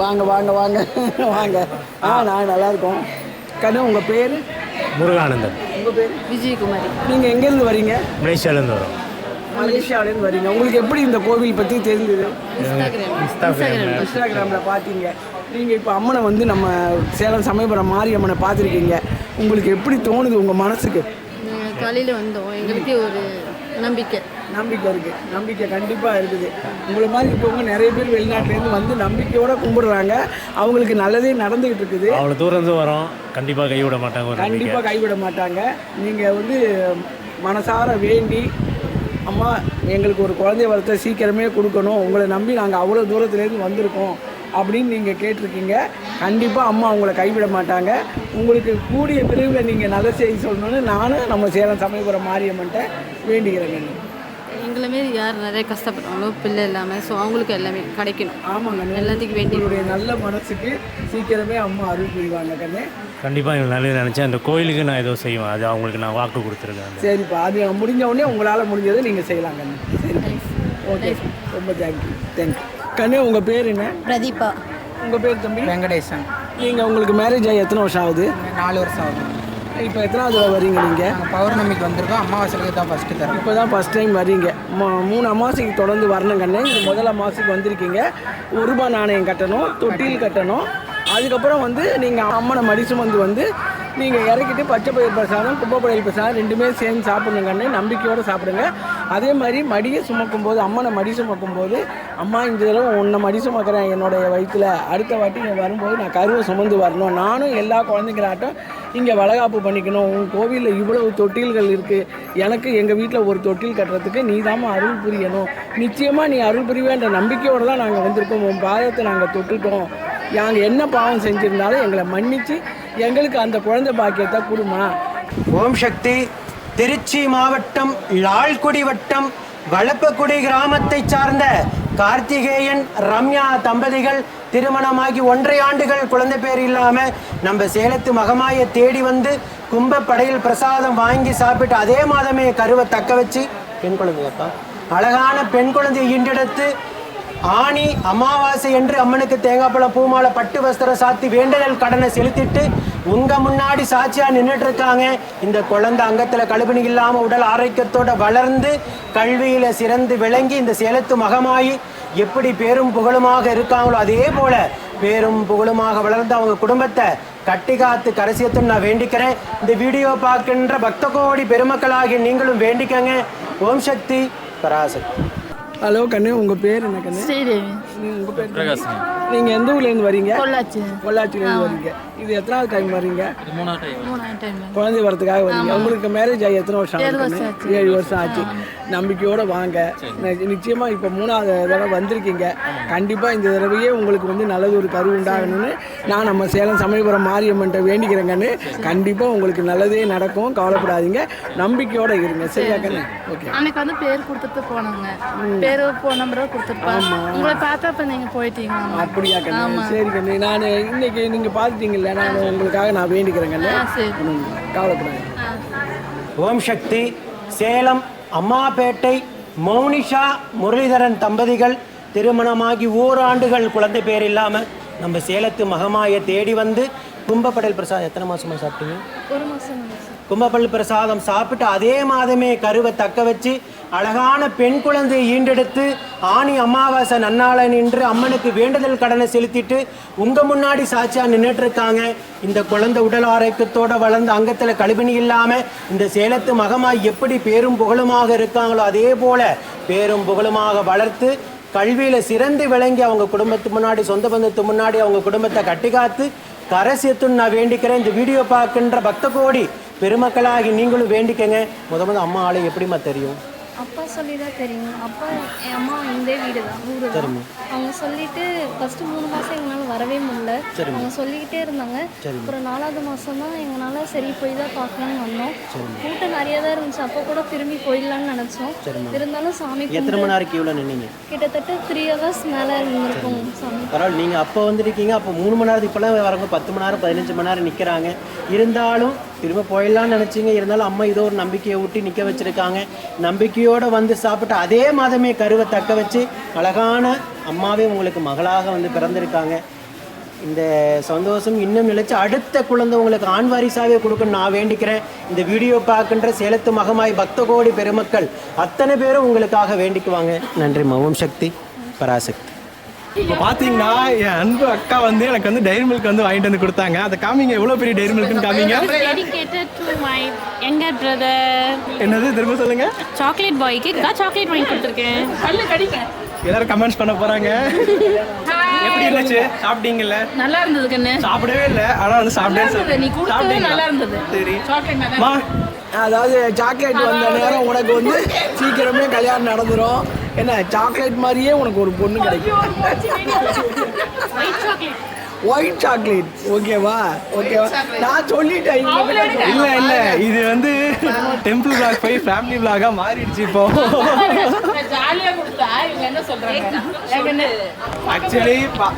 வாங்க வாங்க வாங்க. வாங்க. ஆ நான் நல்லா இருக்கோம். கண்ணு உங்கள் பேர்? முருகானந்தன். உங்கள் பேர்? விஜயகுமாரி. நீங்கள் எங்கேருந்து வரீங்க? மலேசியாவிலேருந்து வரோம். மலேசியாவிலேருந்து வரீங்க. உங்களுக்கு எப்படி இந்த கோவில் பற்றி தெரிஞ்சது? இன்ஸ்டாகிராம். இன்ஸ்டாகிராம். இன்ஸ்டாகிராமில் பார்த்தீங்க நீங்கள் இப்போ அம்மனை வந்து நம்ம சேலம் சமயபுரம் மாரியம்மனை பார்த்துருக்கீங்க உங்களுக்கு எப்படி தோணுது உங்கள் மனசுக்கு? காலையில் வந்தோம். எங்களுக்கு ஒரு நம்பிக்கை. நம்பிக்கை இருக்குது நம்பிக்கை கண்டிப்பாக இருக்குது. உங்களை மாதிரி இப்போவங்க நிறைய பேர் வெளிநாட்டிலேருந்து வந்து நம்பிக்கையோட கும்பிடுறாங்க. அவங்களுக்கு நல்லதே நடந்துக்கிட்டு இருக்குது. அவ்வளோ தூரம் வரோம். கண்டிப்பாக கைவிட மாட்டாங்க கண்டிப்பாக கைவிட மாட்டாங்க. நீங்கள் வந்து மனசார வேண்டி அம்மா எங்களுக்கு ஒரு குழந்தை வரத்தை சீக்கிரமே கொடுக்கணும். உங்களை நம்பி நாங்கள் அவ்வளோ தூரத்துலேருந்து வந்திருக்கோம் அப்படின்னு நீங்கள் கேட்டிருக்கீங்க. கண்டிப்பாக அம்மா உங்களை கைவிட மாட்டாங்க. உங்களுக்கு கூடிய விரைவில் நீங்கள் நல்ல செய்தி சொல்லணும்னு நானும் நம்ம சேலம் சமயபுரம் மாரியம்மன்ட்ட வேண்டிக்கிறேங்க எங்களை மாரி யார் நிறைய கஷ்டப்படுறாங்களோ பிள்ளை இல்லாமல் ஸோ அவங்களுக்கு எல்லாமே கிடைக்கணும். ஆமாங்க எல்லாத்துக்கும் வேண்டி உங்களுடைய நல்ல மனசுக்கு சீக்கிரமே அம்மா அருள் புரிவாங்க கண்ணே. கண்டிப்பாக எனக்கு நல்லது நினச்சேன் அந்த கோயிலுக்கு நான் ஏதோ செய்வேன். அது அவங்களுக்கு நான் வாக்கு கொடுத்துருக்கேன். சரிப்பா அது முடிஞ்ச உடனே உங்களால் முடிஞ்சதை நீங்கள் செய்யலாம் கண்ணு. சரிப்பா. ஓகே ரொம்ப தேங்க்யூ தேங்க்யூ கண்ணு உங்கள் பேர் என்ன? பிரதீபா. உங்கள் பேர் தம்பி? வெங்கடேசன். நீங்கள் உங்களுக்கு மேரேஜ் ஆகி எத்தனை வருஷம் ஆகுது? நாலு வருஷம் ஆகுது. இப்போ எத்தனாவது தடவை வரீங்க நீங்கள் பௌர்ணமிக்கு வந்திருக்கோம். அமாவாசைக்கு தான் ஃபஸ்ட்டு தரோம் இப்போ தான் ஃபஸ்ட் டைம் வர்றீங்க ம- மூணு அமாவாசைக்கு தொடர்ந்து வரணும் கண்ணு. இது முதல் அமாவாசைக்கு வந்திருக்கீங்க. ஒரு ரூபாய் நாணயம் கட்டணும் தொட்டில் கட்டணும். அதுக்கப்புறம் வந்து நீங்கள் அம்மனை மடி சுமந்து வந்து நீங்கள் இறக்கிட்டு பச்சை பயிர் பிரசாதம் குப்பை பயிர் பிரசாதம் ரெண்டுமே சேர்ந்து சாப்பிடுங்க கண்ணு. நம்பிக்கையோடு சாப்பிடுங்க. அதே மாதிரி மடியை சுமக்கும் போது அம்மனை மடி சுமக்கும் போது அம்மா இந்த தடவை உன்னை மடி சுமக்கிறேன் என்னுடைய வயிற்றில் அடுத்த வாட்டி வரும்போது நான் கருவை சுமந்து வரணும். நானும் எல்லா குழந்தைங்களாட்டம் இங்கே வளகாப்பு பண்ணிக்கணும். உன் கோவிலில் இவ்வளவு தொட்டில்கள் இருக்குது எனக்கு எங்கள் வீட்டில் ஒரு தொட்டில் கட்டுறதுக்கு நீ அருள் புரியணும். நிச்சயமாக நீ அருள் புரிவேன்ற நம்பிக்கையோடு தான் நாங்கள் வந்திருக்கோம். உன் பாதத்தை நாங்கள் தொட்டுட்டோம். நாங்கள் என்ன பாவம் செஞ்சுருந்தாலும் எங்களை மன்னித்து எங்களுக்கு அந்த குழந்தை பாக்கியத்தை கொடுமா. ஓம் சக்தி. திருச்சி மாவட்டம் லால்குடி வட்டம் வளப்பக்குடி கிராமத்தை சார்ந்த கார்த்திகேயன் ரம்யா தம்பதிகள் திருமணமாகி ஒன்றரை ஆண்டுகள் குழந்தை பேர் இல்லாமல் நம்ம சேலத்து மகமாய தேடி வந்து கும்பப்படையில் பிரசாதம் வாங்கி சாப்பிட்டு அதே மாதமே கருவை தக்க வச்சு பெண் குழந்தையப்பா. அழகான பெண் குழந்தையை ஈண்டெடுத்து ஆணி அமாவாசை என்று அம்மனுக்கு தேங்காய் பழம் பூமாலை பட்டு வஸ்திரம் சாத்தி வேண்டுதல் கடனை செலுத்திட்டு உங்க முன்னாடி சாட்சியா நின்றுட்டு இருக்காங்க இந்த குழந்தை அங்கத்துல கழுபணி இல்லாம உடல் ஆரோக்கியத்தோட வளர்ந்து கல்வியில சிறந்து விளங்கி இந்த சேலத்து மகமாயி எப்படி பேரும் புகழுமாக இருக்காங்களோ அதே போல பேரும் புகழுமாக வளர்ந்து அவங்க குடும்பத்தை கட்டி காத்து கரசியத்தும் நான் வேண்டிக்கிறேன். இந்த வீடியோ பார்க்கின்ற பக்த கோடி பெருமக்களாகி நீங்களும் வேண்டிக்கங்க. ஓம் சக்தி பராசக்தி. ஹலோ கண்ணு உங்கள் பேர் என்ன கண்ணு? ஸ்ரீதேவி. உங்கள் பேர் நீங்கள் எந்த ஊர்லேருந்து வரீங்க? பொள்ளாச்சி பொள்ளாச்சிலேருந்து வரீங்க. இது எத்தனாவது டைம் வரீங்க குழந்தை வரதுக்காக வரீங்க உங்களுக்கு மேரேஜ் ஆகி எத்தனை வருஷம் கண்ணு? ஏழு வருஷம் ஆச்சு. நம்பிக்கையோட வாங்க. நி- நிச்சயமா இப்போ மூணாவது தடவை வந்திருக்கீங்க. கண்டிப்பா இந்த தடவையே உங்களுக்கு வந்து நல்லது ஒரு கரு உண்டாகணும்னு நான் நம்ம சேலம் சமயபுரம் மாரியம்மன்ட்ட வேண்டிக்கிறேங்கன்னு கண்டிப்பா உங்களுக்கு நல்லதே நடக்கும். கவலைப்படாதீங்க. நம்பிக்கையோட இருங்க. சரியா கண்ணு? ஓகே. அன்னைக்கு வந்து பேர் கொடுத்துட்டு போனாங்க. பேர் ஃபோன் நம்பரும் கொடுத்துருப்பாங்க உங்களை பார்த்தா இப்போ நீங்கள் போயிட்டீங்க. அப்படியா கண்ணு? சரி கண்ணு. நான் இன்னைக்கு நீங்க பார்த்துட்டீங்கல்ல? நான் உங்களுக்காக நான் ம், கவலைப்படாதீங்க. ஓம் சக்தி சேலம் அம்மாப்பேட்டை மௌனிஷா முரளிதரன் தம்பதிகள் திருமணமாகி ஓராண்டுகள் குழந்தை பேர் இல்லாமல் நம்ம சேலத்து மகமாயை தேடி வந்து கும்பப்படல் பிரசாதம் எத்தனை மாசமா சாப்பிட்டீங்க? ஒரு மாதம் கும்பப்பள்ளி பிரசாதம் சாப்பிட்டு அதே மாதமே கருவை தக்க வச்சு அழகான பெண் குழந்தையை ஈண்டெடுத்து ஆணி அமாவாசை நன்னாளன் நின்று அம்மனுக்கு வேண்டுதல் கடனை செலுத்திட்டு உங்கள் முன்னாடி சாட்சியாக நின்றுட்டு இருக்காங்க இந்த குழந்தை உடல் ஆரோக்கியத்தோடு வளர்ந்து அங்கத்தில் கழிவுணி இல்லாமல் இந்த சேலத்து மகமாய் எப்படி பேரும் புகழுமாக இருக்காங்களோ அதே போல பேரும் புகழுமாக வளர்த்து கல்வியில் சிறந்து விளங்கி அவங்க குடும்பத்து முன்னாடி சொந்த பந்தத்து முன்னாடி அவங்க குடும்பத்தை கட்டி காத்து கரை சேர்த்துன்னு நான் வேண்டிக்கிறேன். இந்த வீடியோ பார்க்கின்ற பக்த கோடி பெருமக்களாகி நீங்களும் வேண்டிக்கங்க. முத முத அம்மா ஆளை எப்படிம்மா தெரியும்? அப்பா சொல்லி தான் தெரியும். அப்பா என் அம்மா இந்த வீடு தான் ஊரு தான் அவங்க சொல்லிட்டு ஃபர்ஸ்ட் மூணு மாசம் எங்களால வரவே முடியல. அவங்க சொல்லிக்கிட்டே இருந்தாங்க. அப்புறம் நாலாவது மாசம் தான் எங்களால சரி போய் தான் பார்க்கலாம்னு வந்தோம். கூட்டம் நிறைய தான் இருந்துச்சு. அப்போ கூட திரும்பி போயிடலாம்னு நினைச்சோம். இருந்தாலும் சாமி எத்தனை மணி நேரம் கியூவில் நின்னீங்க? கிட்டத்தட்ட த்ரீ ஹவர்ஸ் மேல இருந்திருக்கும் சாமி. பரவாயில்ல நீங்கள் அப்போ வந்திருக்கீங்க. அப்போ மூணு மணி நேரத்துக்கு இப்போலாம் வரவங்க பத்து மணி நேரம் பதினஞ்சு மணி நேரம் நிற்கிறாங்க இருந்தாலும் திரும்ப போயிடலாம்னு நினச்சிங்க. இருந்தாலும் அம்மா ஏதோ ஒரு நம்பிக்கையை ஊட்டி நிற்க வச்சுருக்காங்க. நம்பிக்கையோடு வந்து சாப்பிட்டு அதே மாதமே கருவை தக்க வச்சு அழகான அம்மாவே உங்களுக்கு மகளாக வந்து பிறந்திருக்காங்க. இந்த சந்தோஷம் இன்னும் நிலைச்சு அடுத்த குழந்தை உங்களுக்கு ஆண் வாரிசாகவே கொடுக்கணும் நான் வேண்டிக்கிறேன். இந்த வீடியோ பார்க்கின்ற சேலத்து மகமாய் பக்த கோடி பெருமக்கள் அத்தனை பேரும் உங்களுக்காக வேண்டிக்குவாங்க. நன்றி மவும் சக்தி பராசக்தி. இப்போ பார்த்தீங்கன்னா என் அன்பு அக்கா வந்து எனக்கு வந்து டைரி மில்க் வந்து வாங்கிட்டு வந்து கொடுத்தாங்க. அதை காமிங்க எவ்வளோ பெரிய டைரி மில்க்னு காமிங்க. பிரதர் என்னது திரும்ப சொல்லுங்க? சாக்லேட் பாய்க்கு தான் சாக்லேட் வாங்கி கொடுத்துருக்கேன். எல்லாரும் கமெண்ட்ஸ் பண்ண போறாங்க. எப்படி இருந்துச்சு? சாப்பிட்டீங்கல்ல? நல்லா இருந்தது கண்ணு. சாப்பிடவே இல்லை. ஆனா வந்து சாப்பிட்டேன் நீ கொடுத்தது நல்லா இருந்தது. சரி. சாக்லேட் அதாவது சாக்லேட் வந்த நேரம் உனக்கு வந்து சீக்கிரமே கல்யாணம் நடந்துரும். என்ன சாக்லேட் மாதிரியே உனக்கு ஒரு பொண்ணு கிடைக்கும். ஒயிட் சாக்லேட் ஓகேவா? ஓகேவா? நான் சொல்லிட்டேன் இல்ல இல்ல. இது வந்து டெம்பிள் பிளாக் போய் ஃபேமிலி பிளாகா மாறிடுச்சு இப்போ. ஜாலியா கொடுத்தா இவங்க என்ன சொல்றாங்க? ஆக்சுவலி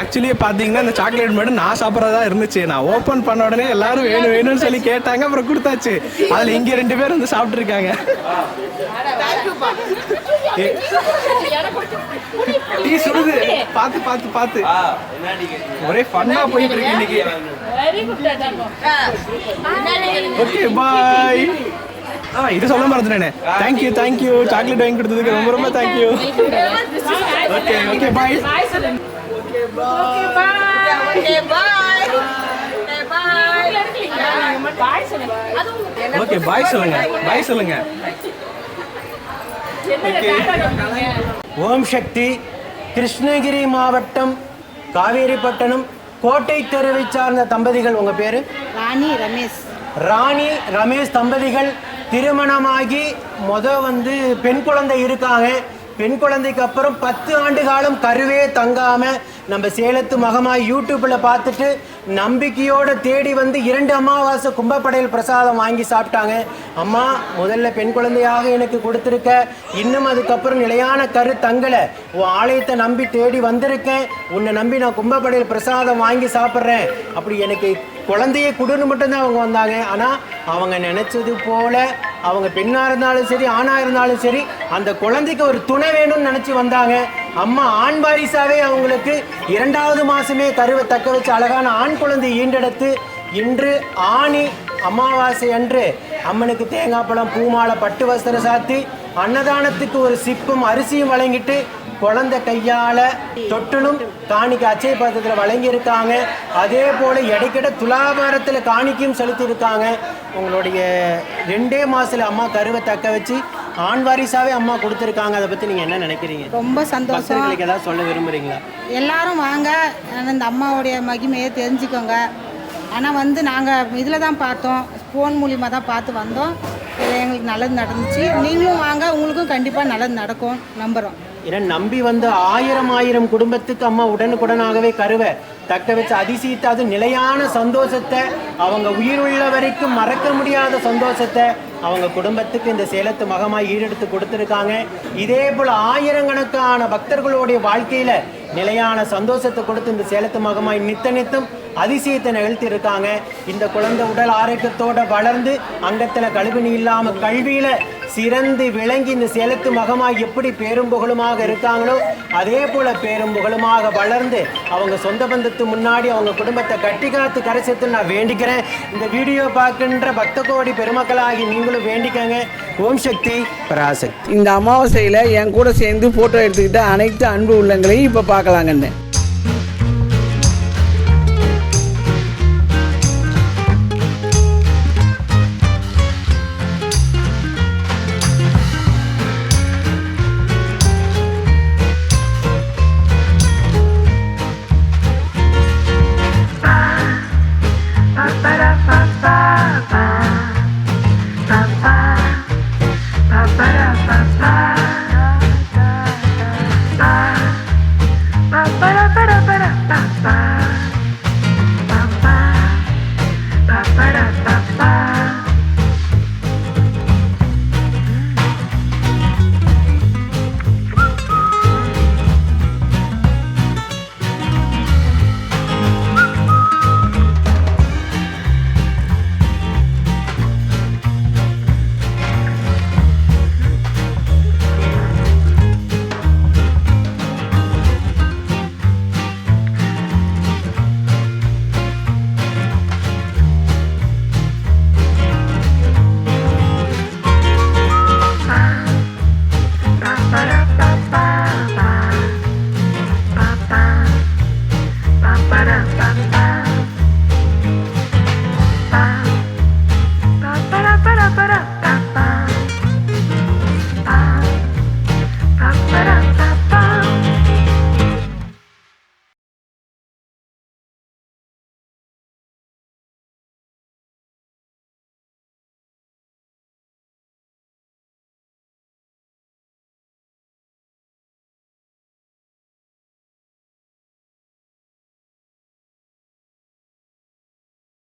ஆக்சுவலி பாத்தீங்கன்னா இந்த சாக்லேட் மட்டும் நான் சாப்பிட்றதா இருந்துச்சு. நான் ஓபன் பண்ண உடனே எல்லாரும் வேணும் வேணும்னு சொல்லி கேட்டாங்க அப்புறம் கொடுத்தாச்சு. அதுல இங்க ரெண்டு பேர் வந்து சாப்பிட்டு இருக்காங்க டீ சுடுது பார்த்து பார்த்து பார்த்து. ஒரே ஃபன்னா போயிட்டு இருக்கு இன்னைக்கு. வெரி குட் ஓகே பாய் ஆ இது சொல்ல மறந்துட்டேனே. தேங்க்யூ தேங்க்யூ சாக்லேட் வாங்கி கொடுத்ததுக்கு ரொம்ப ரொம்ப thank you okay okay bye okay bye சொல்லுங்க. பாய் சொல்லுங்க. ஓம் சக்தி கிருஷ்ணகிரி மாவட்டம் காவேரிப்பட்டணம் கோட்டை தெருவை சார்ந்த தம்பதிகள் உங்க பேரு? ராணி ரமேஷ். ராணி ரமேஷ் தம்பதிகள் திருமணமாகி முத வந்து பெண் குழந்தை இருக்காங்க. பெண் குழந்தைக்கு அப்புறம் பத்து ஆண்டு காலம் கருவே தங்காம நம்ம சேலத்து மகமாய் யூடியூப்பில் பார்த்துட்டு நம்பிக்கையோடு தேடி வந்து இரண்டு அமாவாசை கும்பப்படையல் பிரசாதம் வாங்கி சாப்பிட்டாங்க. அம்மா முதல்ல பெண் குழந்தையாக எனக்கு கொடுத்துருக்க. இன்னும் அதுக்கப்புறம் நிலையான கரு தங்கலை. உன் ஆலயத்தை நம்பி தேடி வந்திருக்கேன். உன்னை நம்பி நான் கும்பப்படையில் பிரசாதம் வாங்கி சாப்பிட்றேன். அப்படி எனக்கு குழந்தையை கொடுன்னு மட்டும்தான் அவங்க வந்தாங்க. ஆனால் அவங்க நினச்சது போல் அவங்க பெண்ணாக இருந்தாலும் சரி ஆணாக இருந்தாலும் சரி அந்த குழந்தைக்கு ஒரு துணை வேணும்னு நினச்சி வந்தாங்க. அம்மா ஆண் வாரிசாவே அவங்களுக்கு இரண்டாவது மாசமே கருவை தக்க வச்சு அழகான ஆண் குழந்தை ஈண்டெடுத்து இன்று ஆணி அமாவாசை அன்று அம்மனுக்கு தேங்காய் பழம் பூமாலை பட்டு வஸ்திரம் சாத்தி அன்னதானத்துக்கு ஒரு சிப்பும் அரிசியும் வழங்கிட்டு குழந்தை கையால தொட்டலும் காணிக்க அச்சய பாத்திரத்தில் வழங்கியிருக்காங்க. அதே போல இடைக்கிட துலாபாரத்தில் காணிக்கையும் செலுத்தியிருக்காங்க. உங்களுடைய ரெண்டே மாசத்துல அம்மா கருவை தக்க வச்சு ஆண் வாரிசாவே அம்மா கொடுத்துருக்காங்க. அதை பத்தி நீங்க என்ன நினைக்கிறீங்க? ரொம்ப சந்தோஷம். பக்தர்களுக்கு ஏதாவது சொல்ல விரும்புறீங்களா? எல்லாரும் வாங்க. இந்த அம்மாவுடைய மகிமையை தெரிஞ்சுக்கோங்க. ஆனால் வந்து நாங்கள் இதில் தான் பார்த்தோம். ஃபோன் மூலிமா தான் பார்த்து வந்தோம். இது எங்களுக்கு நல்லது நடந்துச்சு. நீங்களும் வாங்க. உங்களுக்கும் கண்டிப்பாக நல்லது நடக்கும். நம்புகிறோம் ஏன்னா நம்பி வந்த ஆயிரம் ஆயிரம் குடும்பத்துக்கு அம்மா உடனுக்குடனாகவே கருவை தக்க வச்சு அதிசயித்து அது நிலையான சந்தோஷத்தை அவங்க உயிர் உள்ள வரைக்கும் மறக்க முடியாத சந்தோஷத்தை அவங்க குடும்பத்துக்கு இந்த சேலத்து மகமாய் ஈடெடுத்து கொடுத்துருக்காங்க. இதே போல் ஆயிரக்கணக்கான பக்தர்களுடைய வாழ்க்கையில் நிலையான சந்தோஷத்தை கொடுத்து இந்த சேலத்து மகமாய் நித்த நித்தம் அதிசயத்தை நிகழ்த்தி இருக்காங்க இந்த குழந்தை உடல் ஆரோக்கியத்தோடு வளர்ந்து அங்கத்தில் கழுவினி இல்லாமல் கல்வியில் சிறந்து விளங்கி இந்த சேலத்து மகமாக எப்படி பேரும் புகழுமாக இருக்காங்களோ அதே போல பேரும் புகழுமாக வளர்ந்து அவங்க சொந்த பந்தத்து முன்னாடி அவங்க குடும்பத்தை கட்டி காத்து கரைசத்து நான் வேண்டிக்கிறேன். இந்த வீடியோ பார்க்கின்ற பக்த கோடி பெருமக்களாகி நீங்களும் வேண்டிக்கங்க. ஓம் சக்தி. பராசக்தி. இந்த அமாவாசையில் என் கூட சேர்ந்து ஃபோட்டோ எடுத்துக்கிட்ட அனைத்து அன்பு உள்ளங்களையும் இப்போ பார்க்கலாங்கண்ணே.